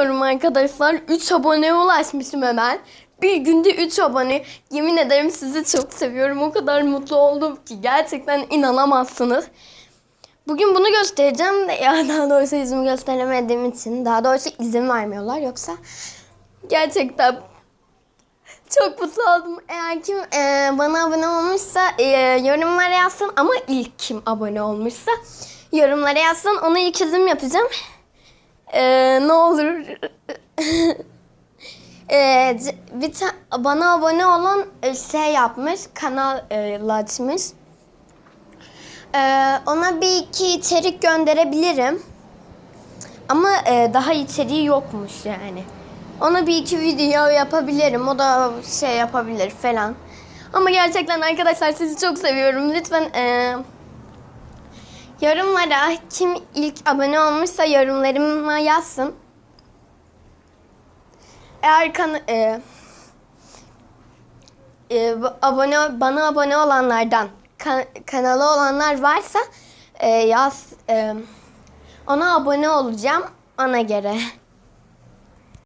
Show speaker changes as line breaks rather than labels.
inanamıyorum arkadaşlar. 3 aboneye ulaşmışım hemen. Bir günde 3 abone. Yemin ederim sizi çok seviyorum. O kadar mutlu oldum ki gerçekten inanamazsınız. Bugün bunu göstereceğim de ya daha doğrusu yüzümü gösteremediğim için daha doğrusu izin vermiyorlar yoksa gerçekten çok mutlu oldum. Eğer kim e, bana abone olmuşsa e, yorumlara yazsın ama ilk kim abone olmuşsa yorumlara yazsın. Ona ilk izim yapacağım. E, ne olur. e, c- bir bana abone olan şey yapmış, kanal e, açmış. E, ona bir iki içerik gönderebilirim. Ama e, daha içeriği yokmuş yani. Ona bir iki video yapabilirim. O da şey yapabilir falan. Ama gerçekten arkadaşlar sizi çok seviyorum. Lütfen e, yorumlara kim ilk abone olmuşsa yorumlarıma yazsın. Eğer kan e, e, abone bana abone olanlardan kan- kanalı olanlar varsa e, yaz e, ona abone olacağım ona göre.